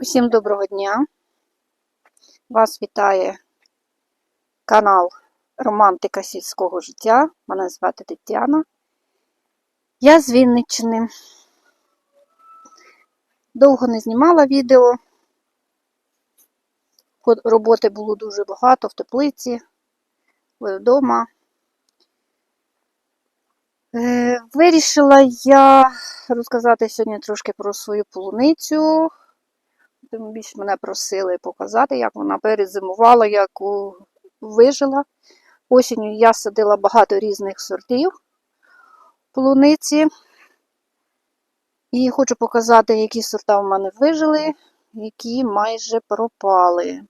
Усім доброго дня! Вас вітає канал Романтика сільського життя. Мене звати Тетяна. Я з Вінниччини. Довго не знімала відео. Роботи було дуже багато в теплиці, вдома. Е, Вирішила я розказати сьогодні трошки про свою полуницю. Тим більше мене просили показати, як вона перезимувала, як вижила. Осінню я садила багато різних сортів полуниці. І хочу показати, які сорта в мене вижили, які майже пропали. Е,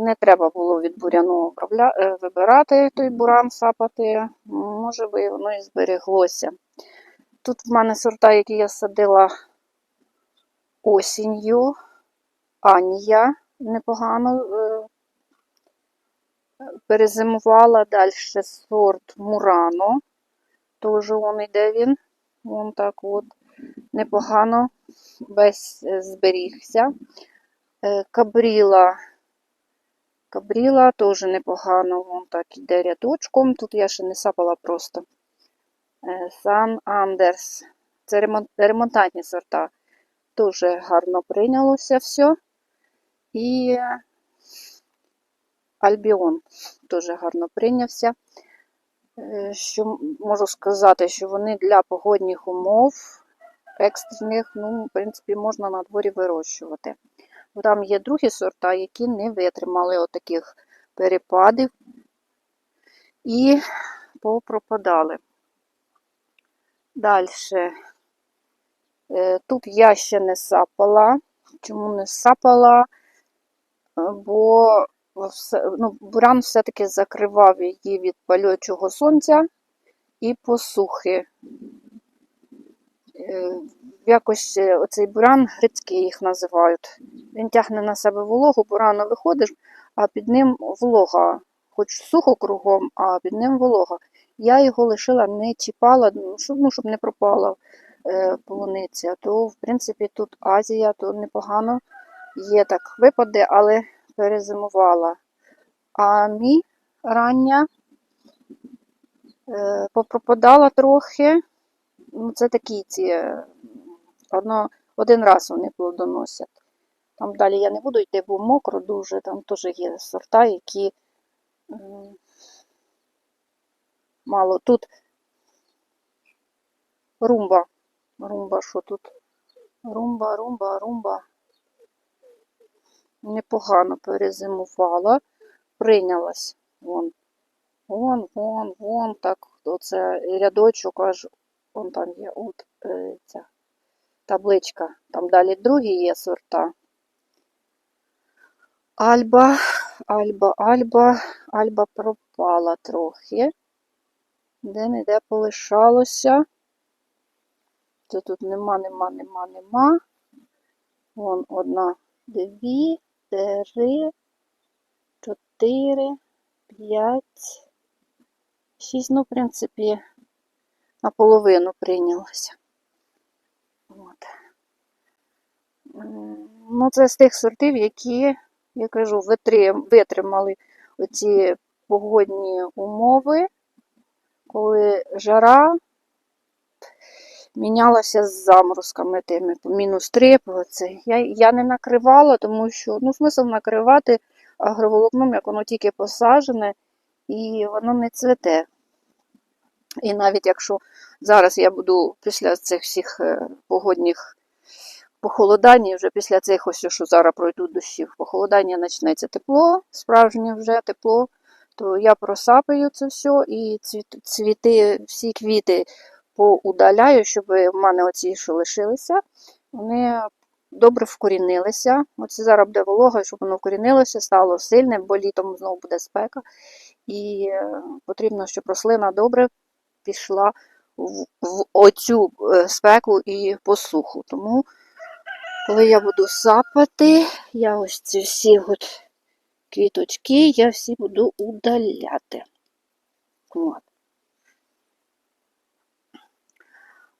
Не треба було від буряну е, вибирати той буран, сапати. Може би воно і збереглося. Тут в мене сорта, які я садила осінню. Анія непогано е, перезимувала. Далі сорт Мурано. Теж вон іде він. Вон так от. Непогано весь е, зберігся. Е, Кабріла. Кабріла теж непогано, вон так іде рядочком. Тут я ще не сапала просто. Сан Андерс. Це ремон- ремонтантні сорта. Дуже гарно прийнялося все. І Альбіон дуже гарно прийнявся. Е, Що можу сказати, що вони для погодних умов екстрених, ну, в принципі, можна на дворі вирощувати. Там є другі сорта, які не витримали отаких перепадів і попропадали. Далі. Е, Тут я ще не сапала. Чому не сапала? Е, Бо ну, бурян все-таки закривав її від палючого сонця і посухи. Е, Якось оцей буран грицький їх називають. Він тягне на себе вологу, бурано виходиш, а під ним волога. Хоч сухо кругом, а під ним волога. Я його лишила, не чіпала, ну, щоб, ну, не пропала е, полуниця. То, в принципі, тут Азія, то непогано є так випади, але перезимувала. А мій рання е, попропадала трохи. Ну, це такі ці. е, Одно, один раз вони плодоносять. Там далі я не буду йти, бо мокро дуже. Там теж є сорта, які мало. Тут румба. Румба, що тут? Румба, румба, румба. Непогано перезимувала. Прийнялась. Вон, вон, вон, вон, так. Оце рядочок аж вон там є. От е, ця табличка. Там далі другі є сорта. Альба, Альба, Альба, Альба пропала трохи. Де не де полишалося. То тут нема, нема, нема, нема. Вон одна, дві, три, чотири, п'ять, шість. Ну, в принципі, наполовину прийнялося. От. Ну, це з тих сортів, які, я кажу, витримали оці погодні умови, коли жара мінялася з заморозками тими, мінус 3, по це. Я, я не накривала, тому що, ну, смисл накривати агроволокном, як воно тільки посаджене, і воно не цвете. І навіть якщо зараз я буду після цих всіх е, погодних похолодань, вже після цих ось, що зараз пройдуть дощів, похолодання почнеться тепло, справжнє вже тепло, то я просапаю це все і цвіти, всі квіти поудаляю, щоб в мене оці, що лишилися, вони добре вкорінилися. Оце зараз буде волога, щоб воно вкорінилося, стало сильним, бо літом знову буде спека. І е, потрібно, щоб рослина добре пішла в, в оцю е, спеку і посуху. Тому, коли я буду сапати, я ось ці всі от квіточки, я всі буду удаляти. От.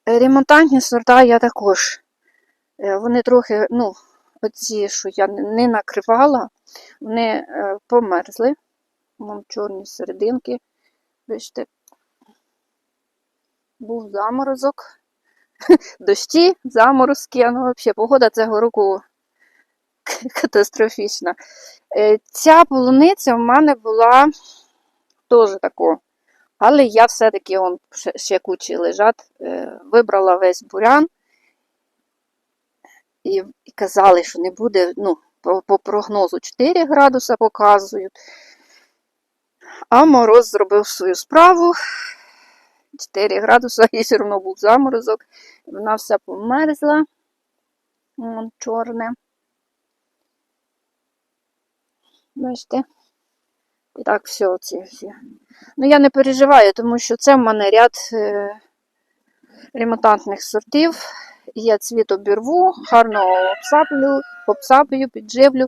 Ремонтантні сорта я також Е, Вони трохи, ну, оці, що я не накривала, вони е, померзли. Вон чорні серединки. Бачите, був заморозок. Дощі, заморозки, ну взагалі погода цього року катастрофічна. Е, Ця полуниця в мене була теж тако. Але я все-таки он, ще, кучі лежать, е, вибрала весь бурян і, казали, що не буде, ну, по прогнозу 4 градуса показують. А мороз зробив свою справу. 4 градуса і все одно був заморозок. Вона вся померзла. Вон чорне. Бачите? І так, все, ці всі. Ну, я не переживаю, тому що це в мене ряд е, ремонтантних сортів. Я цвіт обірву, гарно обсаплю, обсаплю, підживлю.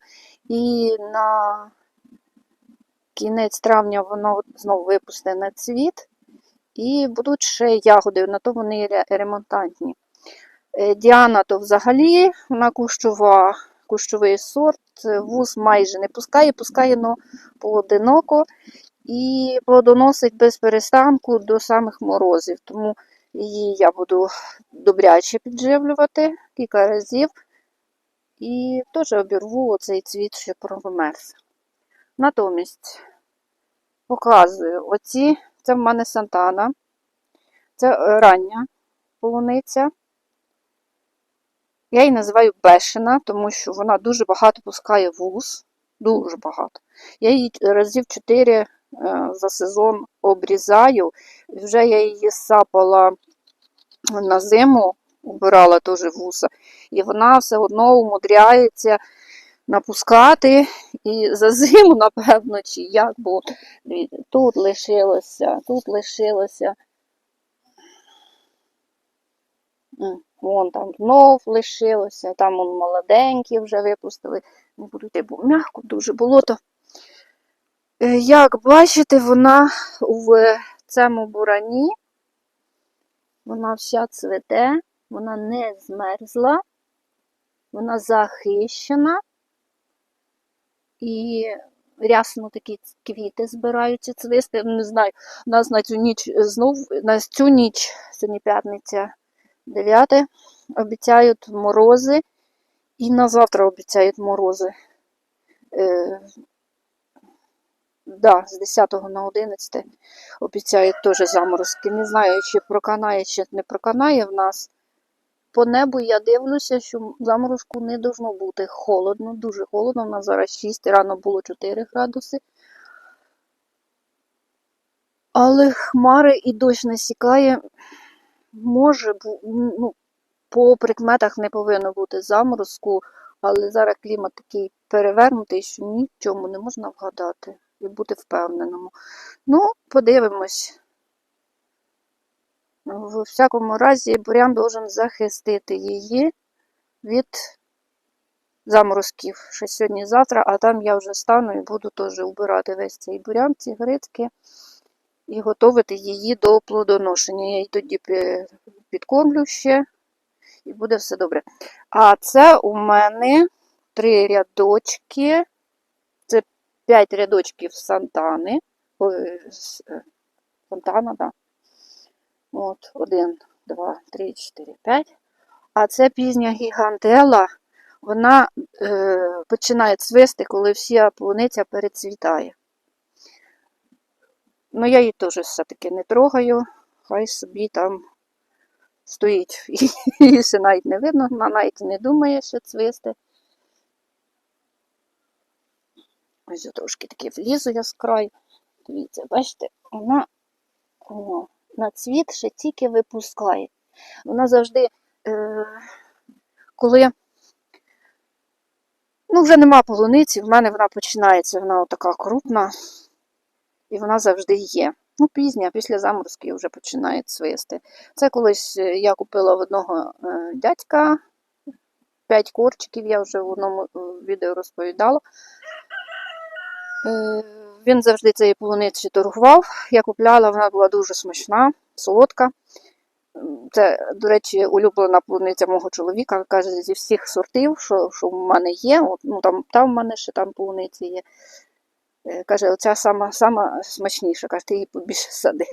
І на кінець травня воно знову випусте на цвіт. І будуть ще ягоди, на то вони ремонтантні. Е, Діана то взагалі вона кущова, кущовий сорт, вуз майже не пускає, пускає но поодиноко і плодоносить без перестанку до самих морозів. Тому її я буду добряче підживлювати кілька разів. І теж обірву оцей цвіт, що промерз. Натомість показую оці, це в мене Сантана, це е, рання полуниця. Я її називаю бешена, тому що вона дуже багато пускає вуз. Дуже багато. Я її разів 4 за сезон обрізаю. Вже я її сапала на зиму, убирала теж вуса, і вона все одно умудряється напускати. І за зиму, напевно, чи як, бо тут лишилося, тут лишилося. Вон там знов лишилося, там вон молоденькі вже випустили. Не буду йти, бо м'яко дуже болото. Е, Як бачите, вона в цьому бурані, вона вся цвете, вона не змерзла, вона захищена і рясно такі квіти збираються цвісти. Не знаю, у нас на цю ніч знов, на цю ніч, сьогодні п'ятниця 9, обіцяють морози, і на завтра обіцяють морози. Е, Да, з 10 на 11 обіцяють теж заморозки. Не знаю, чи проканає, чи не проканає в нас. По небу я дивлюся, що заморозку не должно бути холодно, дуже холодно. У нас зараз 6, рано було 4 градуси. Але хмари і дощ насікає. Може, ну, по прикметах не повинно бути заморозку, але зараз клімат такий перевернутий, що ні в чому не можна вгадати і бути впевненому. Ну, подивимось. В всякому разі, бурян должен захистити її від заморозків ще сьогодні-завтра, а там я вже стану і буду теж убирати весь цей бурян, ці гридки, і готувати її до плодоношення. Я її тоді підкормлю ще, і буде все добре. А це у мене три рядочки. Це п'ять рядочків сантани. Е, Фонтана, так. От, один, два, три, чотири, п'ять. А це пізня гігантела. Вона е, починає цвисти, коли вся полуниця перецвітає. Ну, я її теж все-таки не трогаю. Хай собі там стоїть. Її ще навіть не видно, вона навіть не думає, що цвисти. Ось я трошки таки влізу я з краю. Дивіться, бачите, вона о, на цвіт ще тільки випускає. Вона завжди, е, коли ну, вже нема полуниці, в мене вона починається, вона така крупна, і вона завжди є. Ну, пізня, після заморозків вже починає цвисти. Це колись е, я купила в одного е, дядька 5 корчиків, я вже в одному е, відео розповідала. Він завжди цієї полуниці торгував. Я купляла, вона була дуже смачна, солодка. Це, до речі, улюблена полуниця мого чоловіка. Каже, зі всіх сортів, що, що в мене є, ну там, там в мене ще там полуниці є. Е, Каже, оця сама, сама смачніша, каже, ти її побільше сади.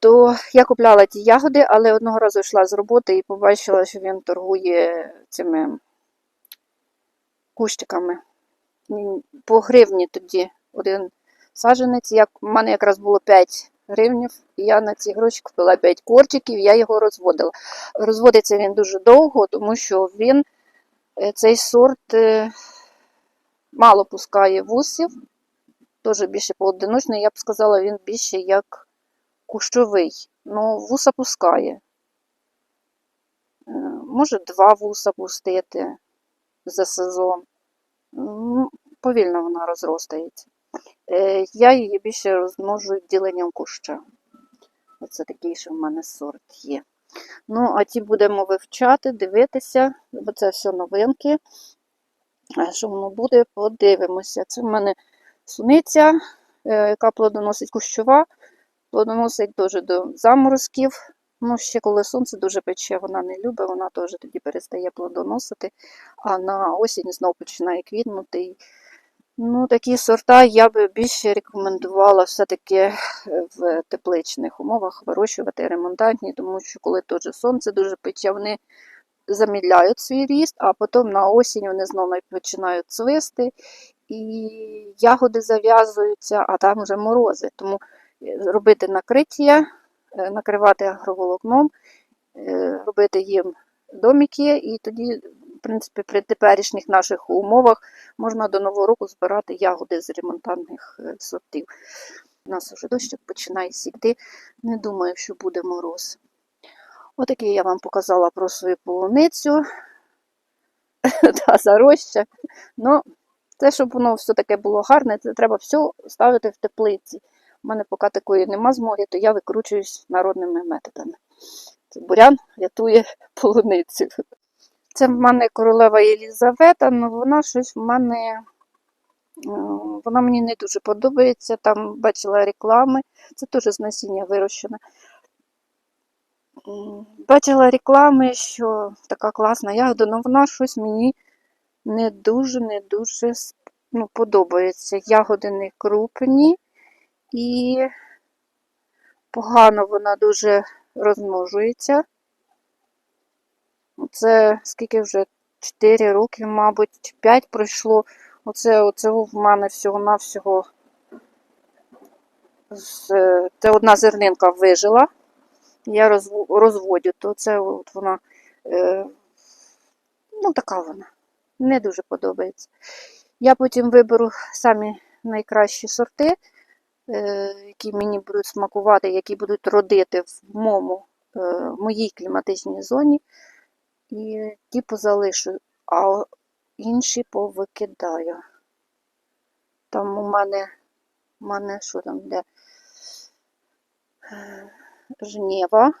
То я купляла ті ягоди, але одного разу йшла з роботи і побачила, що він торгує цими кущиками. По гривні тоді один саджанець. Як, у мене якраз було 5 гривнів, і я на ці гроші купила 5 корчиків, я його розводила. Розводиться він дуже довго, тому що він, е, цей сорт е, мало пускає вусів, теж більше поодиночний, я б сказала, він більше як кущовий. Ну, вуса пускає. Е, Може два вуса пустити за сезон. Повільно вона розростається. Е, Я її більше розмножу діленням куща. Оце такий, що в мене сорт є. Ну, а ті будемо вивчати, дивитися, бо це все новинки. Що воно буде, подивимося. Це в мене суниця, е, яка плодоносить кущова, плодоносить дуже до заморозків. Ну, ще коли сонце дуже пече, вона не любить, вона теж тоді перестає плодоносити, а на осінь знову починає квітнути. Ну, такі сорта я би більше рекомендувала все-таки е, в тепличних умовах вирощувати ремонтантні, тому що коли теж сонце дуже пече, вони замідляють свій ріст, а потім на осінь вони знову починають цвисти, і ягоди зав'язуються, а там вже морози. Тому е, робити накриття, е, накривати агроволокном, е, робити їм домики, і тоді, в принципі, при теперішніх наших умовах можна до Нового року збирати ягоди з ремонтантних сортів. У нас вже дощик починає сікти. Не думаю, що буде мороз. Отакий я вам показала про свою полуницю та зароща. Ну, це, щоб воно все таке було гарне, це треба все ставити в теплиці. У мене поки такої нема змоги, то я викручуюсь народними методами. Це бурян рятує полуницю. Це в мене королева Єлізавета, але вона щось в мене. е, Вона мені не дуже подобається. Там бачила реклами. Це теж з насіння вирощене. Бачила реклами, що така класна ягода, але вона щось мені не дуже, не дуже ну, подобається. Ягоди не крупні і погано вона дуже розмножується. Це скільки вже 4 роки, мабуть, 5 пройшло. Оце, оце в мене всього-навсього. Це одна зернинка вижила. Я розв- розводю, то це от вона, е, ну така вона, не дуже подобається. Я потім виберу самі найкращі сорти, е, які мені будуть смакувати, які будуть родити в моєму, е, моїй кліматичній зоні. І ті позалишу, а інші повикидаю. Там у мене, у мене що там де? Жнєва.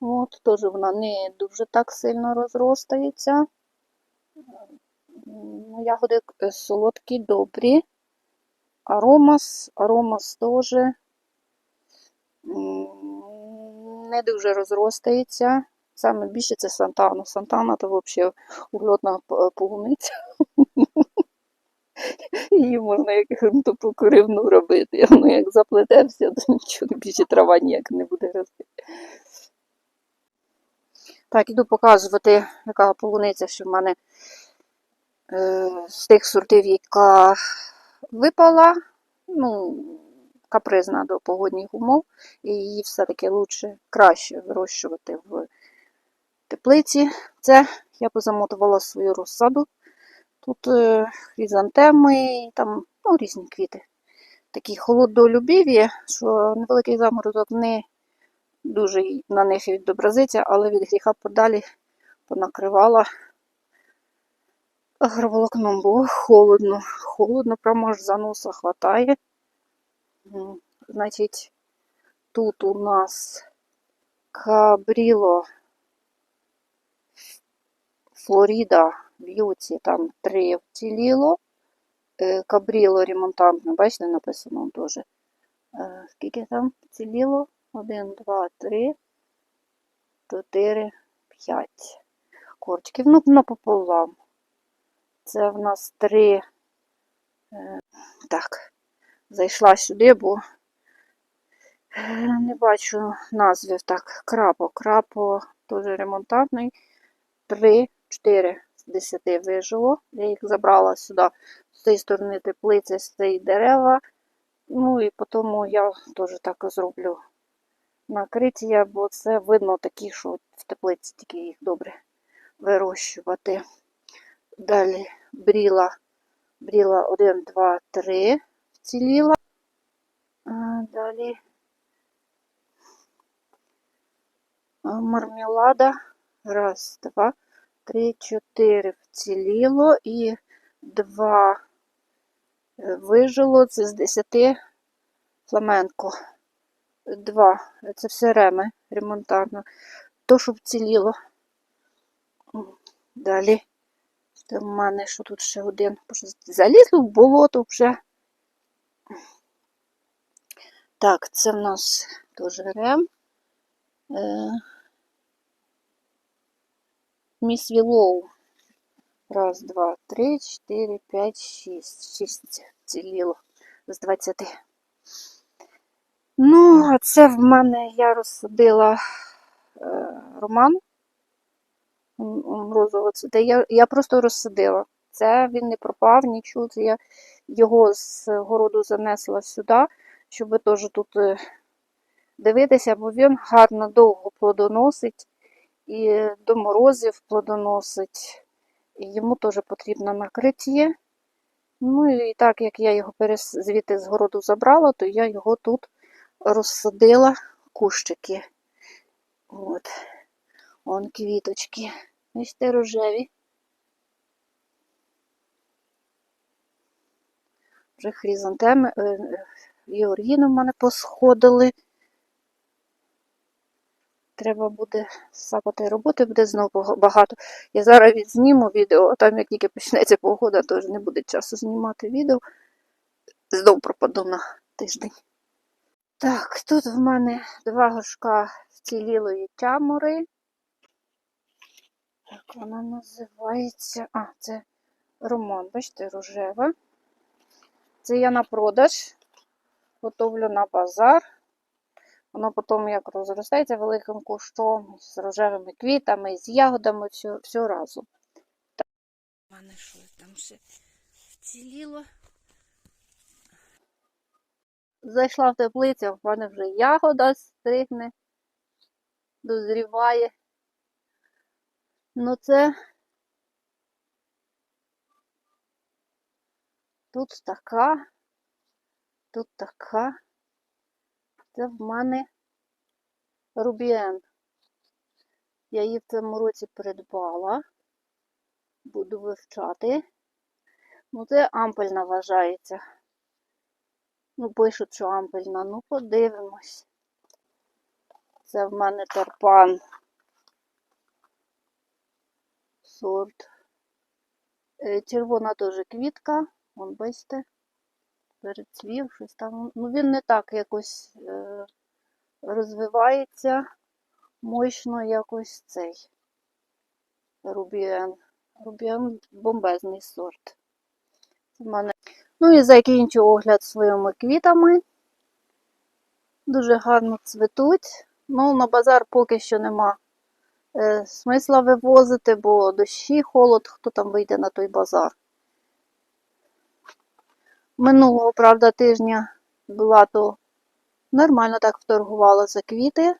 От, теж вона не дуже так сильно розростається. Ягоди е, солодкі, добрі. Аромас, аромас теж не дуже розростається. Саме більше це Сантана. Сантана то взагалі углотна п- полуниця. Її можна як тупу куривну робити. Ну, як заплетевся, то нічого більше трава ніяк не буде рости. Так, іду показувати, яка полуниця, що в мене е, з тих сортів, яка випала, ну, капризна до погодних умов, і її все-таки лучше, краще вирощувати в теплиці. Це я позамотувала свою розсаду. Тут е, хризантеми, там ну, різні квіти. Такі холодолюбиві, що невеликий заморозок не дуже на них відобразиться, але від гріха подалі понакривала агроволокном, бо холодно. Холодно, прямо аж за носа хватає. Значить, тут у нас кабріло Флоріда Б'юті, там три вціліло. Е, Кабріло ремонтантне, бачите, написано теж. Е, Скільки там вціліло? Один, два, три, чотири, п'ять корчиків. Ну, напополам. Це в нас три. Е, так, зайшла сюди, бо не бачу назвів. Так, крапо. Крапо теж ремонтантний. Три, чотири з десяти вижило. Я їх забрала сюди, з цієї сторони теплиці, з цієї дерева. Ну і потім я теж так зроблю накриття, бо це видно такі, що в теплиці тільки їх добре вирощувати. Далі бріла, бріла 1, 2, 3 вціліла. Далі мармелада. Раз, два, три, чотири вціліло і два е, вижило. Це з 10 фламенко. Два. Це все реми ремонтарно. То, що вціліло. Далі. Це в мене що тут ще один. Залізло в болото вже. Так, це в нас теж рем. Міс Вілоу. Раз, два, три, чотири, п'ять, шість. Шість ціліло з 20. Ну, а це в мене я розсадила е, роман. М, Розового. Я, я просто розсадила. Це він не пропав, нічого. Це я його з городу занесла сюди, щоб теж тут е, дивитися, бо він гарно довго плодоносить і до морозів плодоносить. І йому теж потрібно накриття. Ну і так як я його звідти з городу забрала, то я його тут розсадила кущики. От. Вон квіточки. Бачите, рожеві. Вже хризантеми, е, е, георгіни в мене посходили. Треба буде сапати роботи, буде знову багато. Я зараз відзніму відео, а там як тільки почнеться погода, то вже не буде часу знімати відео. Знов пропаду на тиждень. Так, тут в мене два горшка вцілілої тямори. Так, вона називається. А, це роман, бачите, рожева. Це я на продаж. Готовлю на базар. Воно потім як розростається великим кущом з рожевими квітами, з ягодами, все, все разом. У мене що там ще вціліло. Зайшла в теплицю, в мене вже ягода стригне, дозріває. Ну це тут така, тут така. Це в мене Рубіен. Я її в цьому році придбала. Буду вивчати. Ну, це ампельна вважається. Ну, пишуть, що ампельна. Ну, подивимось. Це в мене тарпан. Сорт. Е, Червона теж квітка. Вон, бачите, перецвів, щось там. Ну, він не так якось е, розвивається мощно якось цей Рубіен. Рубіен бомбезний сорт. Це мене. Ну і закінчу огляд своїми квітами. Дуже гарно цвітуть. Ну, на базар поки що нема е, смисла вивозити, бо дощі, холод, хто там вийде на той базар. Минулого, правда, тижня була то нормально так вторгувала за квіти.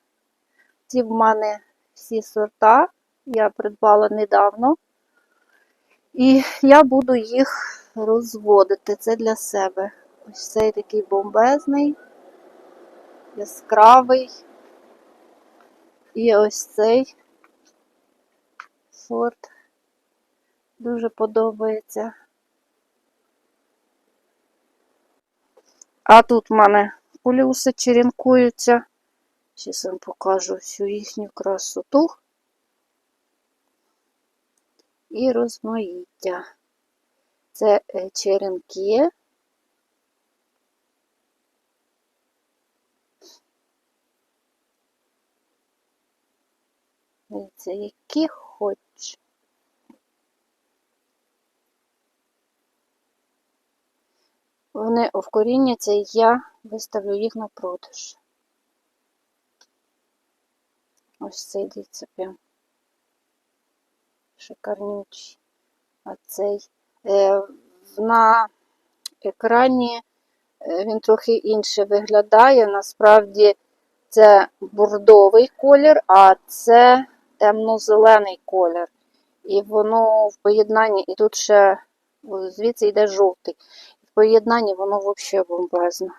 Ці в мене всі сорта я придбала недавно. І я буду їх розводити. Це для себе. Ось цей такий бомбезний, яскравий. І ось цей сорт дуже подобається. А тут в мене полюси черенкуються. Зараз вам покажу всю їхню красоту і розмаїття. Це е, черенки. Це які хоч. Вони вкоріняться, і я виставлю їх на продаж. Ось цей дивіться прям шикарнючий. А цей е, на екрані е, він трохи інше виглядає. Насправді це бордовий колір, а це темно-зелений колір. І воно в поєднанні, і тут ще звідси йде жовтий. В поєднанні воно взагалі бомбезне.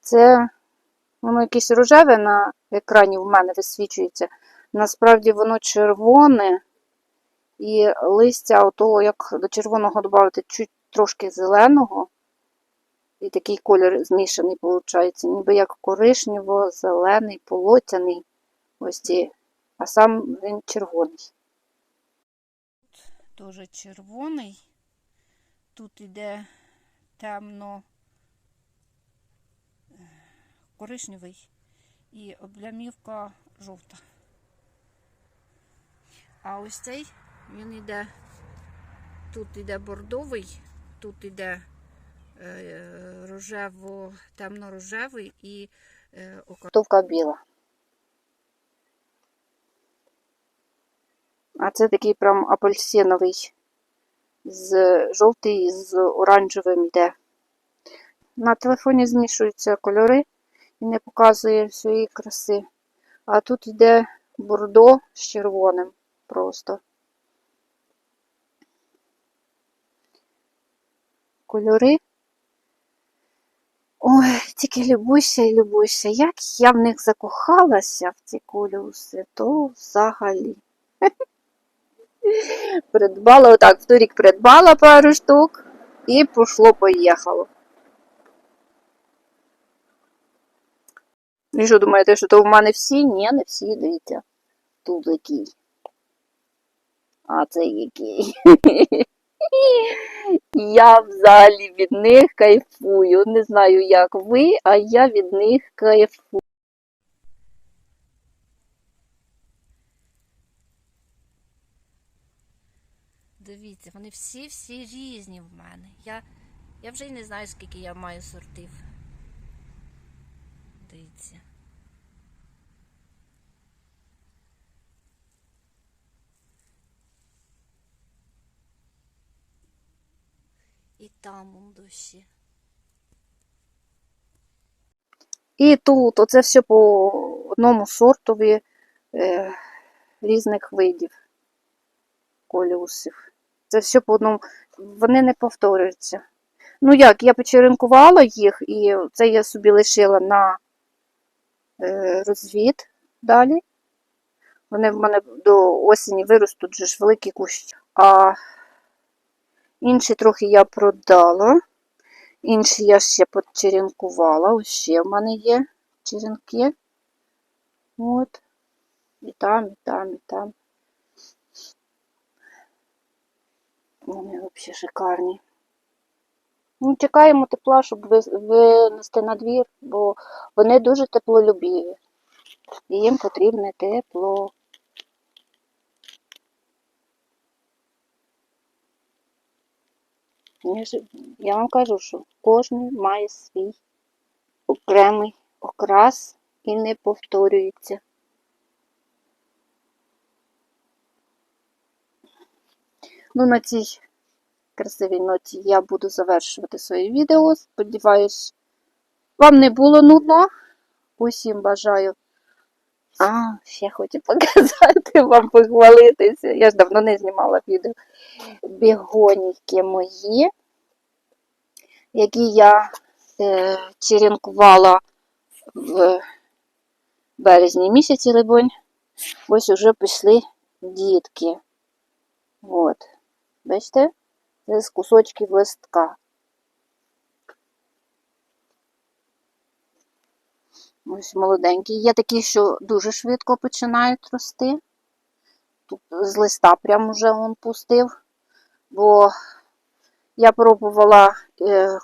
Це воно якесь рожеве на екрані в мене висвічується. Насправді воно червоне, і листя отого, як до червоного додати чуть трошки зеленого. І такий колір змішаний виходить, ніби як коричнево-зелений, полотяний. Ось ці, а сам він червоний. Дуже червоний. Тут іде темно коричневий і облямівка жовта. А ось цей він йде, тут йде бордовий, тут йде е, рожево, темно-рожевий і е, окантовка біла. А це такий прям апельсиновий, з жовтий з оранжевим йде. На телефоні змішуються кольори і не показує всієї краси. А тут йде бордо з червоним просто. Кольори. Ой, тільки любуйся і любуйся. Як я в них закохалася в ці колюси, то взагалі. Придбала отак, в торік придбала пару штук і пошло-поїхало. Ви що думаєте, що то в мене всі? Ні, не всі, дивіться. Тут який. А це який. Я взагалі від них кайфую. Не знаю, як ви, а я від них кайфую. Дивіться, вони всі-всі різні в мене. Я, я вже й не знаю, скільки я маю сортів. Дивіться. І там он душі. І тут оце все по одному сортові е, різних видів колюсів. Це все по одному. Вони не повторюються. Ну як, я почеренкувала їх, і це я собі лишила на е, розвід далі. Вони в мене до осені виростуть же ж великі кущі. А інші трохи я продала. Інші я ще почеренкувала. Ось ще в мене є черенки. От. І там, і там, і там. Вони взагалі шикарні. Ну, чекаємо тепла, щоб винести на двір, бо вони дуже теплолюбіві. І їм потрібне тепло. Я вам кажу, що кожен має свій окремий окрас і не повторюється. Ну, на цій красивій ноті я буду завершувати своє відео. Сподіваюсь, вам не було нудно. Усім бажаю. А, ще хочу показати вам похвалитися. Я ж давно не знімала відео. Бігоніки мої, які я е, черенкувала в березні місяці, либонь. Ось уже пішли дітки. От. Бачите? Це з кусочків листка. Ось молоденький. Є такі, що дуже швидко починають рости. Тут з листа прямо вже он пустив, бо Я пробувала е,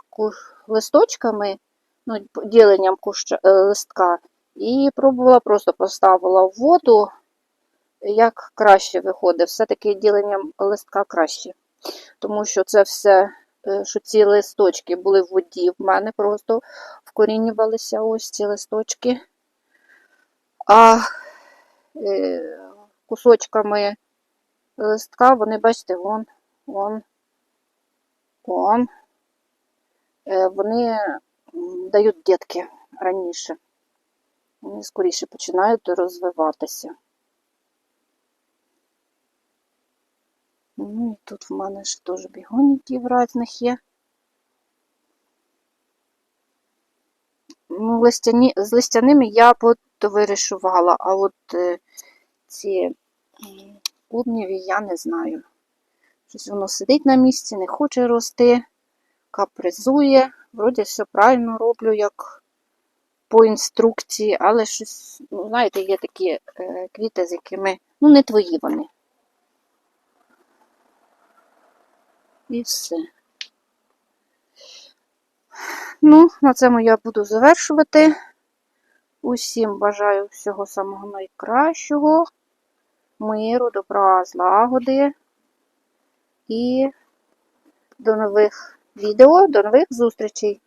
листочками, ну, діленням куща, е, листка, і пробувала просто поставила в воду, як краще виходить. Все-таки діленням листка краще. Тому що це все, е, що ці листочки були в воді, в мене просто вкорінювалися ось ці листочки. А е, кусочками листка, вони, бачите, вон, вон, вон, е, вони дають дітки раніше. Вони скоріше починають розвиватися. Ну і тут в мене ж теж бігоніків різних є. Ну, листяні, з листяними я вирішувала, а от е, ці м, клубніві я не знаю. Щось воно сидить на місці, не хоче рости, капризує. Вроді все правильно роблю, як по інструкції, але щось, ну, знаєте, є такі е, квіти, з якими, ну, не твої вони. І все. Ну, на цьому я буду завершувати. Усім бажаю всього самого найкращого, миру, добра, злагоди. І до нових відео, до нових зустрічей!